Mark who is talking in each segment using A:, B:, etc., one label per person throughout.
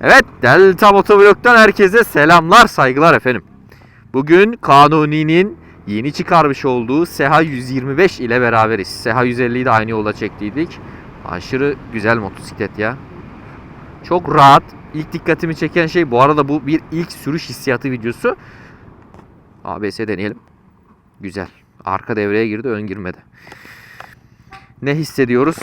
A: Evet Delta Motovlog'dan herkese selamlar saygılar efendim. Bugün Kanuni'nin yeni çıkarmış olduğu Seha 125 ile beraberiz. Seha 150'yi de aynı yola çektiydik. Aşırı güzel motosiklet ya. Çok rahat. İlk dikkatimi çeken şey bu arada bu bir ilk sürüş hissiyatı videosu. ABS deneyelim. Güzel. Arka devreye girdi ön girmedi. Ne hissediyoruz?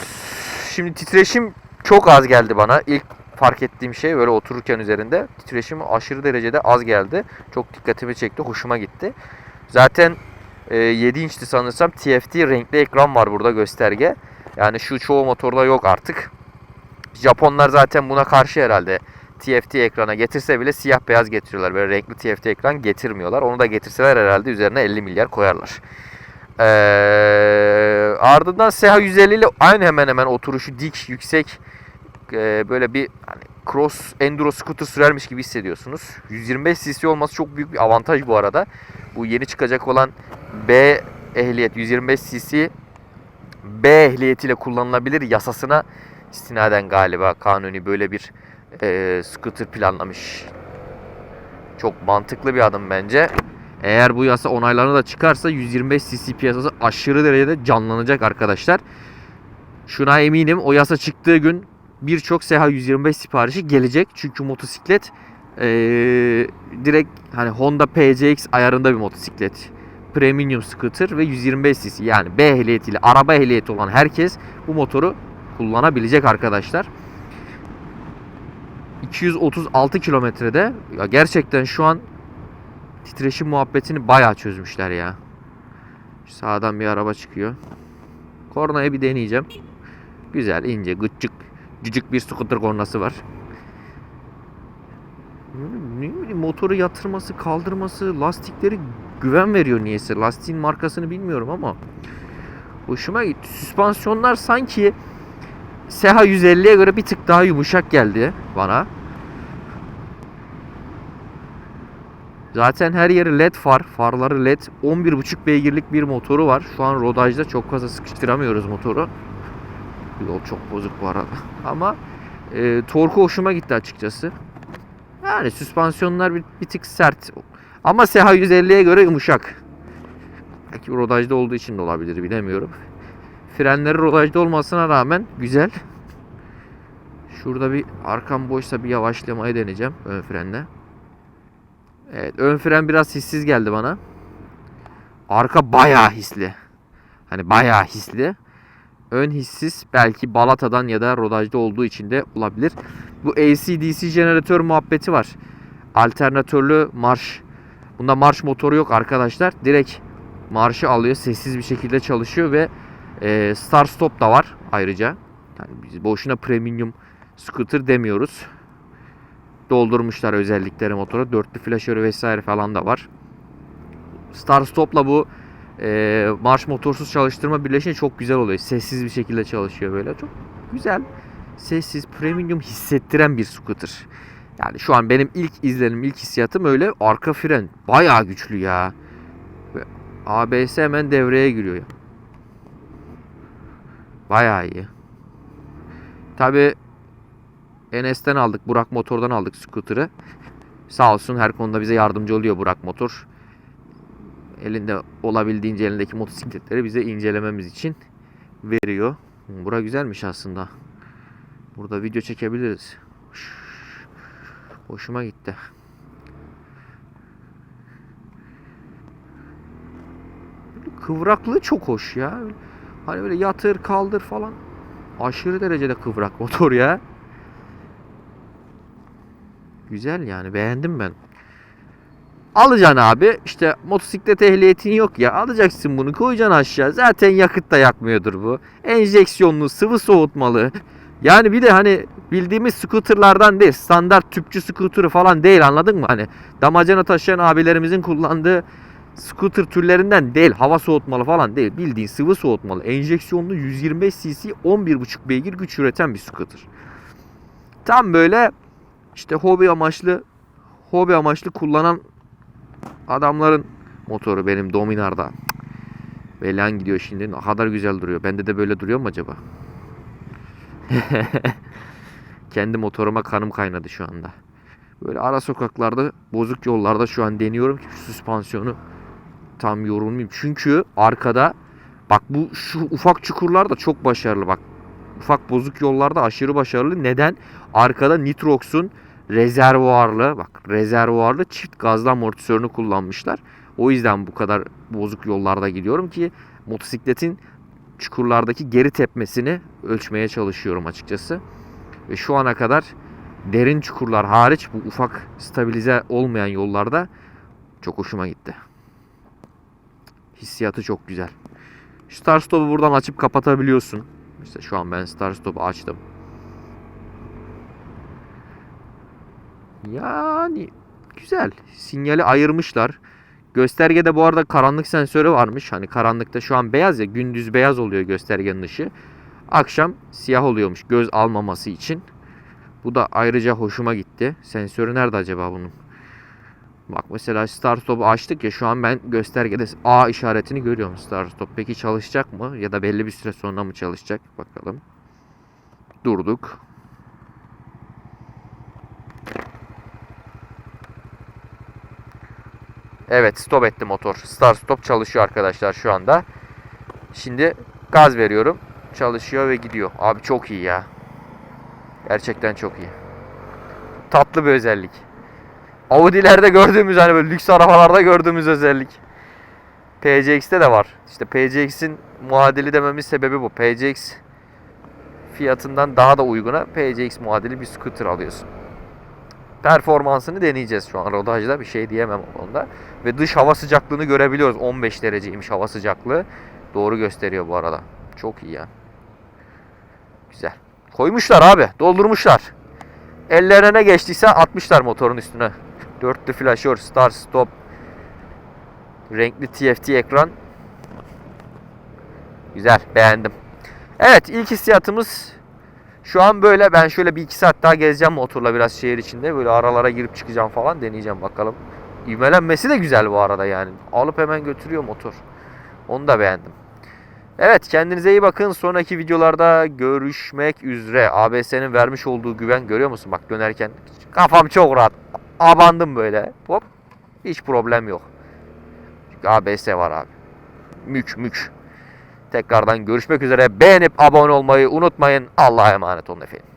A: Şimdi titreşim çok az geldi bana. İlk fark ettiğim şey böyle otururken üzerinde titreşim aşırı derecede az geldi. Çok dikkatimi çekti, hoşuma gitti. Zaten e, 7 inçti sanırsam TFT renkli ekran var burada gösterge. Yani şu çoğu motorda yok artık. Japonlar zaten buna karşı herhalde TFT ekrana getirse bile siyah beyaz getiriyorlar. Böyle renkli TFT ekran getirmiyorlar. Onu da getirseler herhalde üzerine 50 milyar koyarlar. Ee, ardından SH 150 ile aynı hemen hemen oturuşu dik, yüksek e, böyle bir hani cross enduro scooter sürermiş gibi hissediyorsunuz. 125 cc olması çok büyük bir avantaj bu arada. Bu yeni çıkacak olan B ehliyet 125 cc B ehliyetiyle kullanılabilir yasasına istinaden galiba kanuni böyle bir e, scooter planlamış. Çok mantıklı bir adım bence. Eğer bu yasa onaylarına da çıkarsa 125 cc piyasası aşırı derecede canlanacak arkadaşlar. Şuna eminim o yasa çıktığı gün birçok SH 125 siparişi gelecek. Çünkü motosiklet eee, direkt hani Honda PCX ayarında bir motosiklet. Premium scooter ve 125 cc yani B ehliyetiyle araba ehliyeti olan herkes bu motoru kullanabilecek arkadaşlar. 236 kilometrede ya gerçekten şu an titreşim muhabbetini bayağı çözmüşler ya. Sağdan bir araba çıkıyor. Kornaya bir deneyeceğim. Güzel, ince, gıcık, cücük bir scooter kornası var. Ne bileyim motoru yatırması, kaldırması, lastikleri güven veriyor niyeyse. Lastiğin markasını bilmiyorum ama hoşuma gitti. Süspansiyonlar sanki Seha 150'ye göre bir tık daha yumuşak geldi bana. Zaten her yeri led far. Farları led. 11.5 beygirlik bir motoru var. Şu an rodajda çok fazla sıkıştıramıyoruz motoru. Yol çok bozuk bu arada. Ama e, torku hoşuma gitti açıkçası. Yani süspansiyonlar bir, bir tık sert. Ama Seha 150'ye göre yumuşak. Belki rodajda olduğu için de olabilir bilemiyorum. Frenleri rodajda olmasına rağmen güzel. Şurada bir arkam boşsa bir yavaşlamayı deneyeceğim ön frenle. Evet ön fren biraz hissiz geldi bana. Arka bayağı hisli. Hani bayağı hisli. Ön hissiz belki balatadan ya da rodajda olduğu için de olabilir. Bu AC-DC jeneratör muhabbeti var. Alternatörlü marş. Bunda marş motoru yok arkadaşlar. Direkt marşı alıyor. Sessiz bir şekilde çalışıyor ve e, start stop da var ayrıca. Yani biz boşuna premium scooter demiyoruz. Doldurmuşlar özellikleri motora. Dörtlü flaşörü vesaire falan da var. Start stop'la bu e, marş motorsuz çalıştırma birleşince çok güzel oluyor. Sessiz bir şekilde çalışıyor böyle. Çok güzel. Sessiz, premium hissettiren bir scooter. Yani şu an benim ilk izlenim, ilk hissiyatım öyle. Arka fren bayağı güçlü ya. ABS hemen devreye giriyor ya. Bayağı iyi. Tabi Enes'ten aldık. Burak Motor'dan aldık scooter'ı. Sağ olsun her konuda bize yardımcı oluyor Burak Motor. Elinde olabildiğince elindeki motosikletleri bize incelememiz için veriyor. Bura güzelmiş aslında. Burada video çekebiliriz. Hoşuma gitti. Kıvraklığı çok hoş ya. Hani böyle yatır kaldır falan. Aşırı derecede kıvrak motor ya. Güzel yani beğendim ben. Alacaksın abi işte motosiklet ehliyetin yok ya alacaksın bunu koyacaksın aşağı zaten yakıt da yakmıyordur bu. Enjeksiyonlu sıvı soğutmalı. Yani bir de hani bildiğimiz scooterlardan değil standart tüpçü scooter'ı falan değil anladın mı? Hani damacana taşıyan abilerimizin kullandığı scooter türlerinden değil hava soğutmalı falan değil bildiğin sıvı soğutmalı enjeksiyonlu 125 cc 11.5 beygir güç üreten bir scooter. Tam böyle işte hobi amaçlı hobi amaçlı kullanan adamların motoru benim Dominar'da. Belan gidiyor şimdi. Ne kadar güzel duruyor. Bende de böyle duruyor mu acaba? Kendi motoruma kanım kaynadı şu anda. Böyle ara sokaklarda, bozuk yollarda şu an deniyorum ki süspansiyonu tam yorulmayayım. Çünkü arkada bak bu şu ufak çukurlar da çok başarılı bak. Ufak bozuk yollarda aşırı başarılı. Neden? Arkada Nitrox'un rezervuarlı bak rezervuarlı çift gazlı amortisörünü kullanmışlar. O yüzden bu kadar bozuk yollarda gidiyorum ki motosikletin çukurlardaki geri tepmesini ölçmeye çalışıyorum açıkçası. Ve şu ana kadar derin çukurlar hariç bu ufak stabilize olmayan yollarda çok hoşuma gitti. Hissiyatı çok güzel. Start stop'u buradan açıp kapatabiliyorsun. İşte şu an ben start stop'u açtım. Yani güzel. Sinyali ayırmışlar. Göstergede bu arada karanlık sensörü varmış. Hani karanlıkta şu an beyaz ya gündüz beyaz oluyor göstergenin ışığı. Akşam siyah oluyormuş göz almaması için. Bu da ayrıca hoşuma gitti. Sensörü nerede acaba bunun? Bak mesela start stop'u açtık ya şu an ben göstergede A işaretini görüyorum start stop. Peki çalışacak mı? Ya da belli bir süre sonra mı çalışacak? Bakalım. Durduk. Evet stop etti motor. Start stop çalışıyor arkadaşlar şu anda. Şimdi gaz veriyorum. Çalışıyor ve gidiyor. Abi çok iyi ya. Gerçekten çok iyi. Tatlı bir özellik. Audi'lerde gördüğümüz hani böyle lüks arabalarda gördüğümüz özellik. PCX'te de var. İşte PCX'in muadili dememin sebebi bu. PCX fiyatından daha da uyguna PCX muadili bir scooter alıyorsun. Performansını deneyeceğiz şu an rodajda bir şey diyemem o konuda. Ve dış hava sıcaklığını görebiliyoruz. 15 dereceymiş hava sıcaklığı. Doğru gösteriyor bu arada. Çok iyi ya. Güzel. Koymuşlar abi. Doldurmuşlar. Ellerine ne geçtiyse atmışlar motorun üstüne. Dörtlü flaşör, start, stop. Renkli TFT ekran. Güzel. Beğendim. Evet ilk hissiyatımız şu an böyle. Ben şöyle bir iki saat daha gezeceğim motorla biraz şehir içinde. Böyle aralara girip çıkacağım falan deneyeceğim bakalım. İvmelenmesi de güzel bu arada yani. Alıp hemen götürüyor motor. Onu da beğendim. Evet kendinize iyi bakın. Sonraki videolarda görüşmek üzere. ABS'nin vermiş olduğu güven görüyor musun? Bak dönerken kafam çok rahat. Abandım böyle. Hop. Hiç problem yok. Çünkü ABS var abi. Mük mük. Tekrardan görüşmek üzere. Beğenip abone olmayı unutmayın. Allah'a emanet olun efendim.